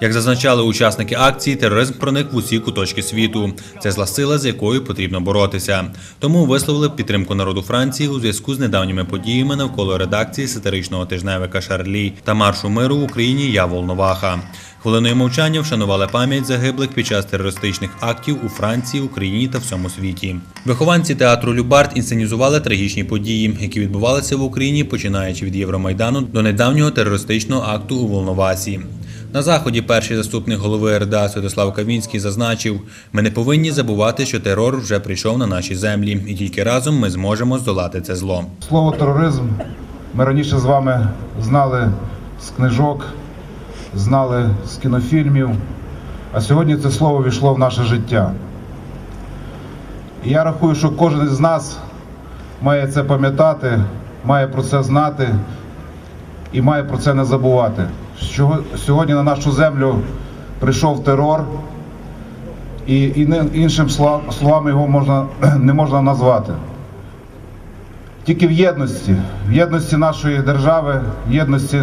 Як зазначали учасники акції, тероризм проник в усі куточки світу. Це зла сила, з якою потрібно боротися. Тому висловили підтримку народу Франції у зв'язку з недавніми подіями навколо редакції сатиричного тижневика Шарлі та маршу миру в Україні Я Волноваха. Хвилиною мовчання вшанували пам'ять загиблих під час терористичних актів у Франції, Україні та всьому світі. Вихованці театру Любарт інсценізували трагічні події, які відбувалися в Україні, починаючи від Євромайдану до недавнього терористичного акту у Волновасі. На заході перший заступник голови РДА Святослав Кавінський зазначив: ми не повинні забувати, що терор вже прийшов на наші землі, і тільки разом ми зможемо здолати це зло. Слово тероризм ми раніше з вами знали з книжок, знали з кінофільмів, а сьогодні це слово війшло в наше життя. І я рахую, що кожен з нас має це пам'ятати, має про це знати і має про це не забувати. Що сьогодні на нашу землю прийшов терор, і, іншим словами його можна, не можна назвати. Тільки в єдності, в єдності нашої держави, в єдності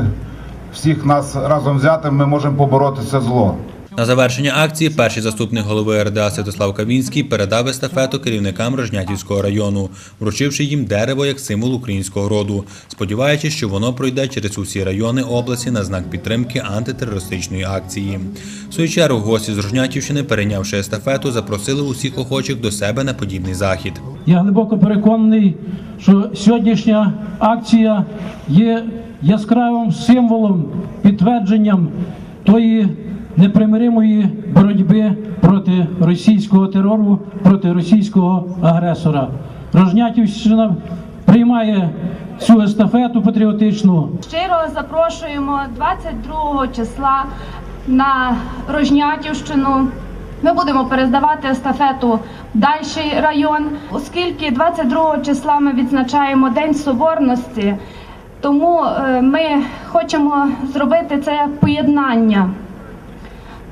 всіх нас разом взятим, ми можемо побороти це зло. На завершення акції перший заступник голови РДА Святослав Кавінський передав естафету керівникам Рожнятівського району, вручивши їм дерево як символ українського роду, сподіваючись, що воно пройде через усі райони області на знак підтримки антитерористичної акції. В свою чергу гості з Рожнятівщини, перейнявши естафету, запросили усіх охочих до себе на подібний захід. Я глибоко переконаний, що сьогоднішня акція є яскравим символом, підтвердженням тої непримиримої боротьби проти російського терору, проти російського агресора. Рожнятівщина приймає цю естафету патріотичну Щиро запрошуємо 22 числа на Рожнятівщину. Ми будемо перездавати естафету в дальший район, оскільки 22 числа ми відзначаємо День Соборності, тому е, ми хочемо зробити це поєднання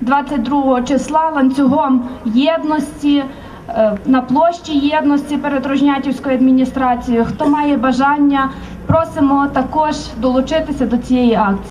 22 числа ланцюгом єдності е, на площі єдності перед Рожнятівською адміністрацією. Хто має бажання, просимо також долучитися до цієї акції.